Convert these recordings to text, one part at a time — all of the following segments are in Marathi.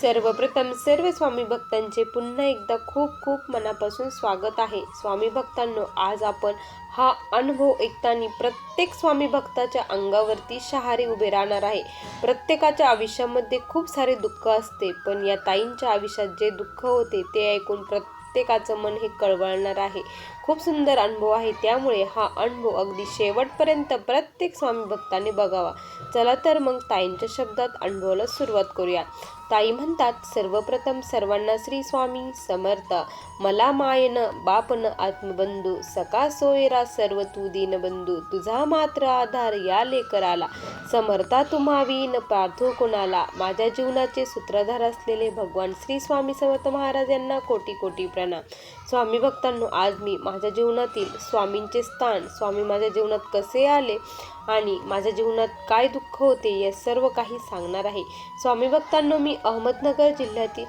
सर्वप्रथम सर्व स्वामी भक्तांचे पुन्हा एकदा खूप खूप मनापासून स्वागत आहे. स्वामी भक्तांनो आज आपण हा अनुभव ऐकताना प्रत्येक स्वामी भक्ताच्या अंगावरती शहारे उभे राहणार आहे. प्रत्येकाच्या आयुष्यामध्ये खूप सारे दुःख असते पण या ताईंच्या आयुष्यात जे दुःख होते ते ऐकून प्रत्येकाचं मन हे कळवळणार आहे. खूप सुंदर अनुभव आहे. त्यामुळे हा अनुभव अगदी शेवटपर्यंत प्रत्येक स्वामी भक्ताने बघावा. चला तर मग ताईंच्या शब्दात अनुभवाला सुरुवात करूया. ताई म्हणतात सर्वप्रथम सर्वांना श्री स्वामी समर्थ. मला मायन बापन आत्मबंधू. सका सोयरा सर्व तू दीनबंधू. तुझा मात्र आधार या लेकराला. समर्था तुम्हावी न प्रार्थो कुणाला? माझ्या जीवनाचे सूत्रधार असलेले भगवान श्री स्वामी समर्थ महाराज यांना कोटी कोटी प्रणाम. स्वामी भक्तांनो आज मी माझ्या जीवनातील स्वामींचे स्थान स्वामी माझ्या जीवनात कसे आले आणि माझ्या जीवनात काय दुःख होते या सर्व काही सांगणार आहे. स्वामी भक्तांनो मी अहमदनगर जिल्ह्यातील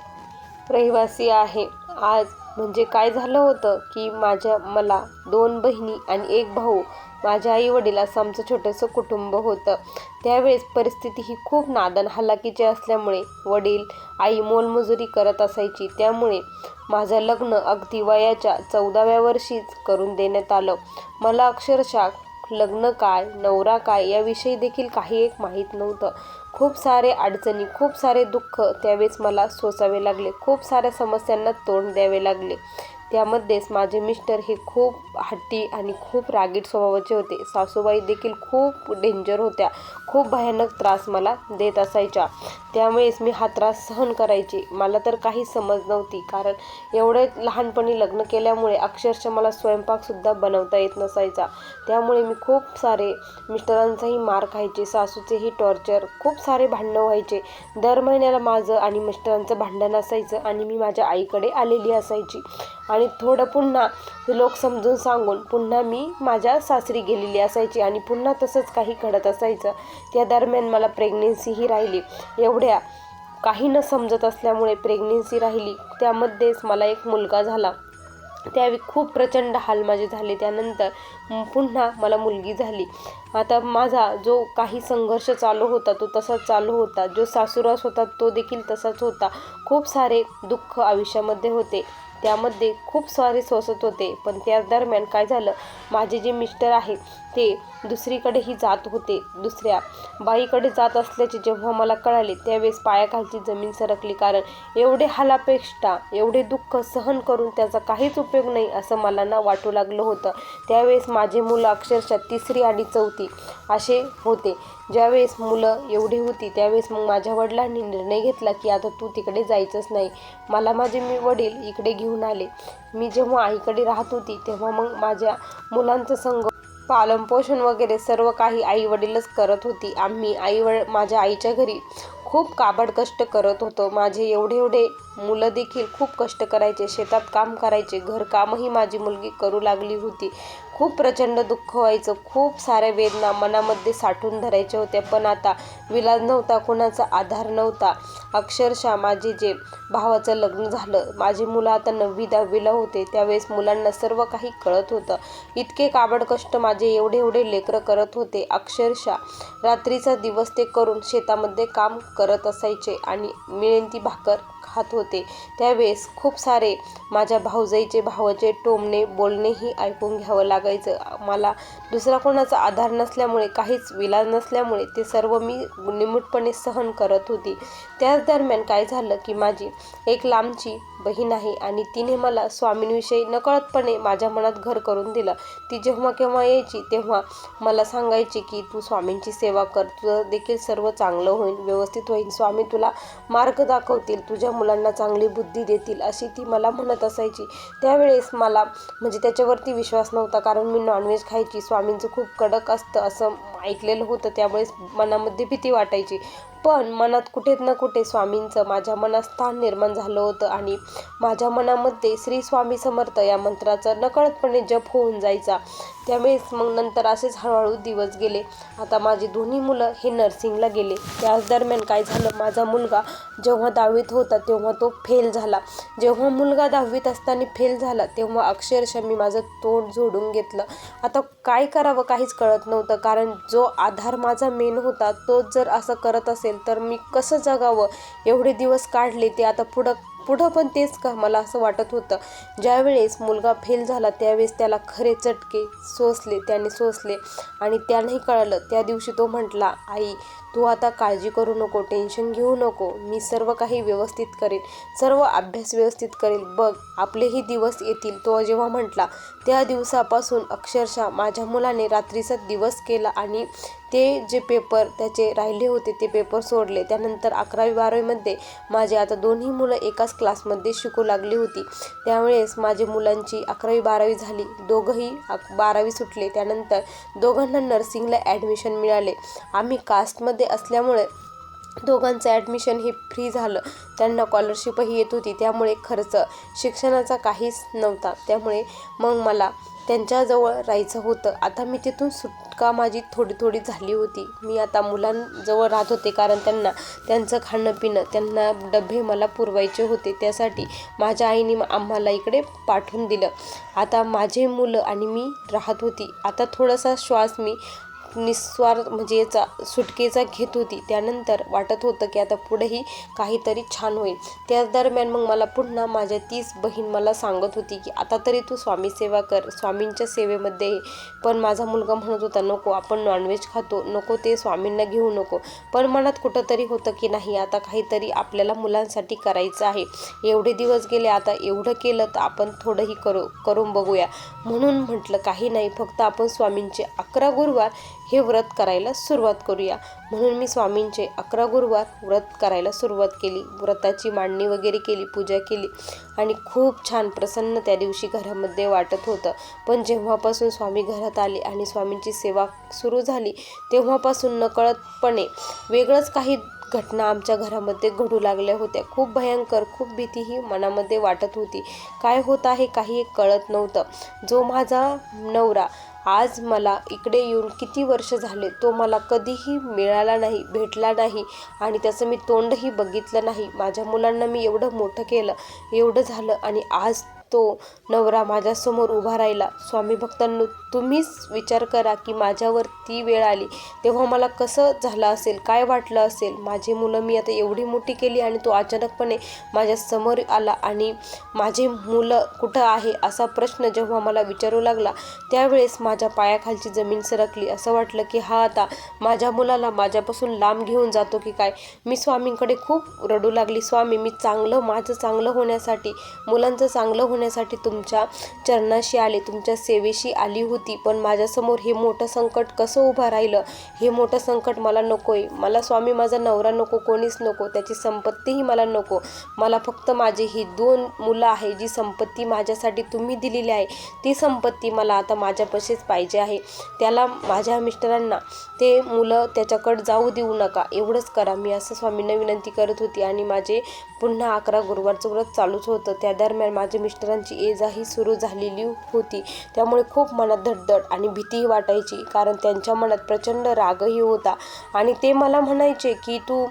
रहिवासी आहे. आज म्हणजे काय झालं होतं की माझ्या मला दोन बहिणी आणि एक भाऊ माझ्या आई असं आमचं छोटंसं कुटुंब होतं. त्यावेळेस परिस्थिती ही खूप नादन हलाखीची असल्यामुळे वडील आई मोलमजुरी करत असायची. त्यामुळे माझं लग्न अगदी वयाच्या चौदाव्या वर्षीच करून देण्यात आलं. मला अक्षरशः लग्न काय नवरा काय याविषयी देखील काही एक माहीत नव्हतं. खूप सारे अडचणी खूप सारे दुःख त्यावेळेस मला सोसावे लागले. खूप साऱ्या समस्यांना तोंड द्यावे लागले. त्यामध्येच माझे मिस्टर हे खूप हट्टी आणि खूप रागीट स्वभावाचे होते. सासूबाई देखील खूप डेंजर होत्या. खूप भयानक त्रास मला देत असायच्या. त्यामुळेच मी हा त्रास सहन करायचे. मला तर काही समज नव्हती. कारण एवढे लहानपणी लग्न केल्यामुळे अक्षरशः मला स्वयंपाकसुद्धा बनवता येत नसायचा. त्यामुळे मी खूप सारे मिस्टरांचाही मार खायचे. सासूचेही टॉर्चर खूप सारे भांडणं व्हायचे. दर महिन्याला माझं आणि मिस्टरांचं भांडण असायचं आणि मी माझ्या आईकडे आलेली असायची. आणि आणि थोडं पुन्हा लोक समजून सांगून पुन्हा मी माझ्या सासरी गेलेली असायची आणि पुन्हा तसंच काही घडत असायचं. त्या दरम्यान मला प्रेग्नेन्सीही राहिली. एवढ्या काही न समजत असल्यामुळे प्रेग्नेन्सी राहिली. त्यामध्येच मला एक मुलगा झाला. त्यावेळी खूप प्रचंड हाल माझे झाले. त्यानंतर पुन्हा मला मुलगी झाली. आता माझा जो काही संघर्ष चालू होता तो तसाच चालू होता. जो सासुरास होता तो देखील तसाच होता. खूप सारे दुःख आयुष्यामध्ये होते. त्यामध्ये खूप सारे सोसत होते. पण त्या दरम्यान काय झालं? माझे जे मिस्टर आहेत ते दुसरीकडेही जात होते. दुसऱ्या बाईकडे जात असल्याचे जेव्हा मला कळाले त्यावेळेस पायाखालची जमीन सरकली कारण एवढे हालापेक्षा एवढे दुःख सहन करून त्याचा काहीच उपयोग नाही असं मला ना वाटू लागलं होतं. त्यावेळेस माझे मुलं अक्षरशः तिसरी आणि चौथी असे होते. ज्यावेळेस मुलं एवढी होती त्यावेळेस मग माझ्या वडिलांनी निर्णय घेतला की आता तू तिकडे जायचंच नाही. मला माझे मी वडील इकडे घेऊन आले. मी जेव्हा आईकडे राहत होती तेव्हा मग माझ्या मुलांचं संग पालनपोषण वगैरे सर्व काही आई वडीलच करत होती. आम्ही आई वड माझ्या आईच्या घरी खूप काबड कष्ट करत होतो. माझे एवढे एवढे मुलं देखील खूप कष्ट करायचे. शेतात काम करायचे. घरकामही माझी मुलगी करू लागली होती. खूप प्रचंड दुःख व्हायचं. खूप साऱ्या वेदना मनामध्ये साठून धरायच्या होत्या. पण आता विलाज नव्हता कोणाचा आधार नव्हता. अक्षरशः माझे जे भावाचं लग्न झालं. माझी मुलं आता नववी दहावीला होते. त्यावेळेस मुलांना सर्व काही कळत होतं. इतके काबड कष्ट माझे एवढे एवढे लेकरं करत होते. अक्षरशः रात्रीचा दिवस ते करून शेतामध्ये काम करत असायचे आणि मिळेन ती भाकर. खात होते. त्यावेळेस खूप सारे माझ्या भाऊजाईचे भावाचे टोमणे बोलणेही ऐकून घ्यावं लागायचं. मला दुसरा कोणाचा आधार नसल्यामुळे काहीच विलाज नसल्यामुळे ते सर्व मी निमूटपणे सहन करत होती. त्याच दरम्यान काय झालं की माझी एक लांबची बहीण आहे आणि तिने मला स्वामींविषयी नकळतपणे माझ्या मनात घर करून दिलं. ती जेव्हा केव्हा यायची तेव्हा मला सांगायची की तू स्वामींची सेवा कर. तुझं देखील सर्व चांगलं होईल व्यवस्थित होईल. स्वामी तुला मार्ग दाखवतील. तुझ्या मुलांना चांगली बुद्धी देतील अशी ती मला म्हणत असायची. त्यावेळेस मला म्हणजे त्याच्यावरती विश्वास नव्हता कारण मी नॉनव्हेज खायची. स्वामींचं खूप कडक असतं असं ऐकलेलं होतं. त्यावेळेस मनामध्ये भीती वाटायची. पण मनात कुठे ना कुठे स्वामींचं माझ्या मनात स्थान निर्माण झालं होतं आणि माझ्या मनामध्ये श्री स्वामी समर्थ या मंत्राचा नकळतपणे जप होऊन जायचा. त्यावेळेस मग नंतर असेच हळूहळू दिवस गेले. आता माझी दोन्ही मुलं हे नर्सिंगला गेले. त्याच दरम्यान काय झालं माझा मुलगा जेव्हा दहावीत होता तेव्हा तो फेल झाला. जेव्हा मुलगा दहावीत असताना फेल झाला तेव्हा अक्षरशः मी माझं तोंड झोडून घेतलं. आता काय करावं काहीच कळत नव्हतं कारण जो आधार माझा मेन होता तो जर असं करत असेल असेल तर मी कसं जगावं? एवढे दिवस काढले ते आता पुढं पुढं पण तेच का? मला असं वाटत होतं. ज्यावेळेस मुलगा फेल झाला त्यावेळेस त्याला खरे चटके सोसले त्याने सोसले. आणि त्यालाही कळलं. त्या दिवशी तो म्हटला आई तू आता काळजी करू नको टेन्शन घेऊ नको. मी सर्व काही व्यवस्थित करेन सर्व अभ्यास व्यवस्थित करेल. बघ आपलेही दिवस येतील. तो जेव्हा म्हटला त्या दिवसापासून अक्षरशः माझ्या मुलाने रात्रीचा दिवस केला आणि ते जे पेपर त्याचे राहिले होते ते पेपर सोडले. त्यानंतर अकरावी बारावीमध्ये माझे आता दोन्ही मुलं एकाच क्लासमध्ये शिकू लागली होती. त्यावेळेस माझे मुलांची अकरावी बारावी झाली. दोघंही बारावी सुटले. त्यानंतर दोघांना नर्सिंगला ॲडमिशन मिळाले. आम्ही कास्टमध्ये असल्यामुळे दोघांचं ॲडमिशन हे फ्री झालं. त्यांना स्कॉलरशिपही येत होती. त्यामुळे खर्च शिक्षणाचा काहीच नव्हता. त्यामुळे मग मला त्यांच्याजवळ राहायचं होतं. आता मी तिथून सुटका माझी थोडी थोडी झाली होती. मी आता मुलांजवळ राहत होते कारण त्यांना त्यांचं खाणं पिणं त्यांना डबे मला पुरवायचे होते. त्यासाठी माझ्या आईने आम्हाला इकडे पाठवून दिलं. आता माझे मुलं आणि मी राहत होती. आता थोडासा श्वास मी निस्वार्थ म्हणजे याचा सुटकेचा घेत होती. त्यानंतर वाटत होतं की आता पुढेही काहीतरी छान होईल. त्या दरम्यान मग मला पुन्हा माझ्या तीच बहीण मला सांगत होती की आता तरी तू स्वामी सेवा कर. स्वामींच्या सेवेमध्ये पण माझा मुलगा म्हणत होता नको आपण नॉनव्हेज खातो. नको ते स्वामींना घेऊ नको पण मनात कुठंतरी होतं की नाही आता काहीतरी आपल्याला मुलांसाठी करायचं आहे. एवढे दिवस गेले आता एवढं केलं तर आपण थोडंही करू करून बघूया. म्हणून म्हटलं काही नाही फक्त आपण स्वामींचे अकरा गुरुवार हे व्रत करायला सुरुवात करूया. म्हणून मी स्वामींचे अकरा गुरुवार व्रत करायला सुरुवात केली. व्रताची मांडणी वगैरे केली पूजा केली आणि खूप छान प्रसन्न त्या दिवशी घरामध्ये वाटत होतं. पण जेव्हापासून स्वामी घरात आले आणि स्वामींची सेवा सुरू झाली तेव्हापासून नकळतपणे वेगळंच काही घटना आमच्या घरामध्ये घडू लागल्या होत्या. खूप भयंकर खूप भीतीही मनामध्ये वाटत होती. काय होत आहे काही कळत नव्हतं. जो माझा नवरा आज मला इकडे येऊन किती वर्ष झाले तो मला कधीही मिळाला नाही भेटला नाही आणि त्याचं मी तोंडही बघितलं नाही. माझ्या मुलांना मी एवढं मोठं केलं एवढं झालं आणि आज तो नवरा माझ्यासमोर उभा राहिला. स्वामी भक्तांनो तुम्हीच विचार करा की माझ्यावर ती वेळ आली. तेव्हा मला कसं झालं असेल काय वाटलं असेल? माझी मुलं मी आता एवढी मोठी केली आणि तो अचानकपणे माझ्यासमोर आला आणि माझे मुलं कुठं आहे असा प्रश्न जेव्हा मला विचारू लागला त्यावेळेस माझ्या पायाखालची जमीन सरकली. असं वाटलं की हा आता माझ्या मुलाला माझ्यापासून लांब घेऊन जातो की काय? मी स्वामींकडे खूप रडू लागली. स्वामी मी चांगलं माझं चांगलं होण्यासाठी मुलांचं चांगलं होण्यासाठी तुमच्या चरणाशी आले तुमच्या सेवेशी आली होती. होती. पण माझ्यासमोर हे मोठं संकट कसं उभं राहिलं हे मोठं संकट मला नको आहे मला स्वामी माझा नवरा नको कोणीच नको त्याची संपत्तीही मला नको. मला फक्त माझी ही दोन मुलं आहे जी संपत्ती माझ्यासाठी तुम्ही दिलेली आहे ती संपत्ती मला आता माझ्यापाशीच पाहिजे आहे. त्याला माझ्या मिस्टरांना ते मुलं त्याच्याकडे जाऊ देऊ नका. एवढंच करा. मी असं स्वामींना विनंती करत होती आणि माझे पुन्हा अकरा गुरुवारचं व्रत चालूच होतं. त्या दरम्यान माझ्या मिस्टरांची एजाही सुरू झालेली होती. त्यामुळे खूप मनात धडधड आणि भीतीही वाटायची कारण त्यांच्या मनात प्रचंड रागही होता. आणि ते मला म्हणायचे की तू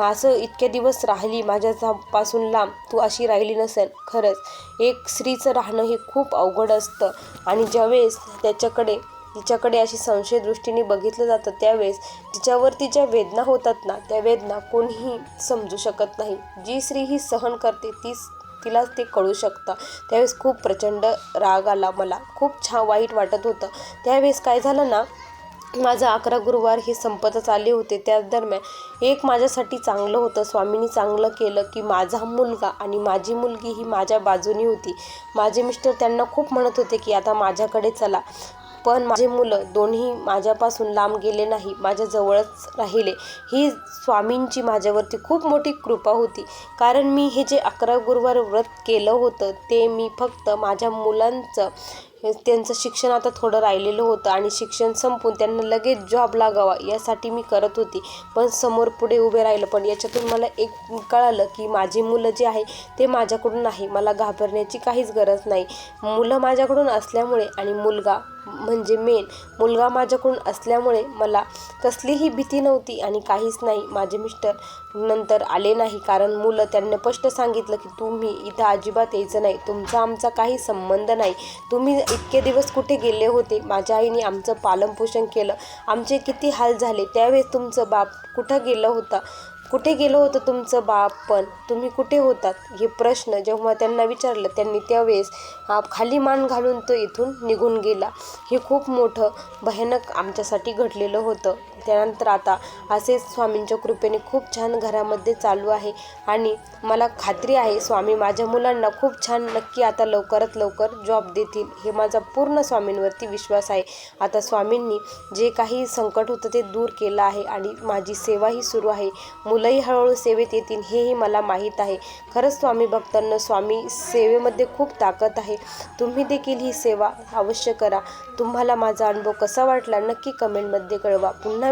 असं इतके दिवस राहिली माझ्यापासून लांब तू अशी राहिली नसेल. खरंच एक स्त्रीचं राहणं हे खूप अवघड असतं. आणि ज्यावेळेस त्याच्याकडे तिच्याकडे अशी संशय दृष्टीने बघितलं जातं त्यावेळेस तिच्यावर तिच्या वेदना होतात ना त्या वेदना कोणीही समजू शकत नाही. जी स्त्री ही सहन करते तीच तिलाच ते कळू शकतं. त्यावेळेस खूप प्रचंड राग आला मला. खूप छान वाईट वाटत होतं. त्यावेळेस काय झालं ना माझं अकरा गुरुवार हे संपतच आले होते. त्या दरम्यान एक माझ्यासाठी चांगलं होतं. स्वामींनी चांगलं केलं की माझा मुलगा आणि माझी मुलगी ही माझ्या बाजूनी होती. माझे मिस्टर त्यांना खूप म्हणत होते की आता माझ्याकडे चला. पण माझे मुलं दोन्ही माझ्यापासून लांब गेले नाही माझ्याजवळच राहिले. ही स्वामींची माझ्यावरती खूप मोठी कृपा होती. कारण मी हे जे अकरा गुरुवार व्रत केलं होतं ते मी फक्त माझ्या मुलांचं त्यांचं शिक्षण आता थोडं राहिलेलं होतं आणि शिक्षण संपून त्यांना लगेच जॉब लागावा यासाठी मी करत होती. पण समोर पुढे उभे राहिलं. पण याच्यातून मला एक कळालं की माझी मुलं जे आहे ते माझ्याकडून नाही. मला घाबरण्याची काहीच गरज नाही. मुलं माझ्याकडून असल्यामुळे आणि मुलगा म्हणजे मेन मुलगा माझ्याकडून असल्यामुळे मला कसलीही भीती नव्हती आणि काहीच नाही. माझे मिस्टर नंतर आले नाही कारण मुलं त्यांनी स्पष्ट सांगितलं की तुम्ही इथं अजिबात यायचं नाही. तुमचा आमचा काही संबंध नाही. तुम्ही इतके दिवस कुठे गेले होते? माझ्या आईने आमचं पालनपोषण केलं. आमचे किती हाल झाले? त्यावेळेस तुमचं बाप कुठं गेलं होता? कुठे गेलं होतं तुमचं बाप पण? तुम्ही कुठे होतात? हे प्रश्न जेव्हा त्यांना विचारलं त्यांनी त्यावेळेस हा खाली मान घालून तो इथून निघून गेला. हे खूप मोठं भयानक आमच्यासाठी घडलेलं होतं. त्यानंतर आता असेच स्वामींच्या कृपेने खूप छान घरामध्ये चालू आहे. आणि मला खात्री आहे स्वामी माझ्या मुलांना खूप छान नक्की आता लवकरात लवकर जॉब देतील हे माझा पूर्ण स्वामींवरती विश्वास आहे. आता स्वामींनी जे काही संकट होतं ते दूर केलं आहे आणि माझी सेवाही सुरू आहे. मुलंही हळूहळू सेवेत येतील हेही मला माहीत आहे. खरंच स्वामी भक्तांना स्वामी सेवेमध्ये खूप ताकद आहे. तुम्ही देखील ही सेवा अवश्य करा. तुम्हाला माझा अनुभव कसा वाटला नक्की कमेंटमध्ये कळवा. पुन्हा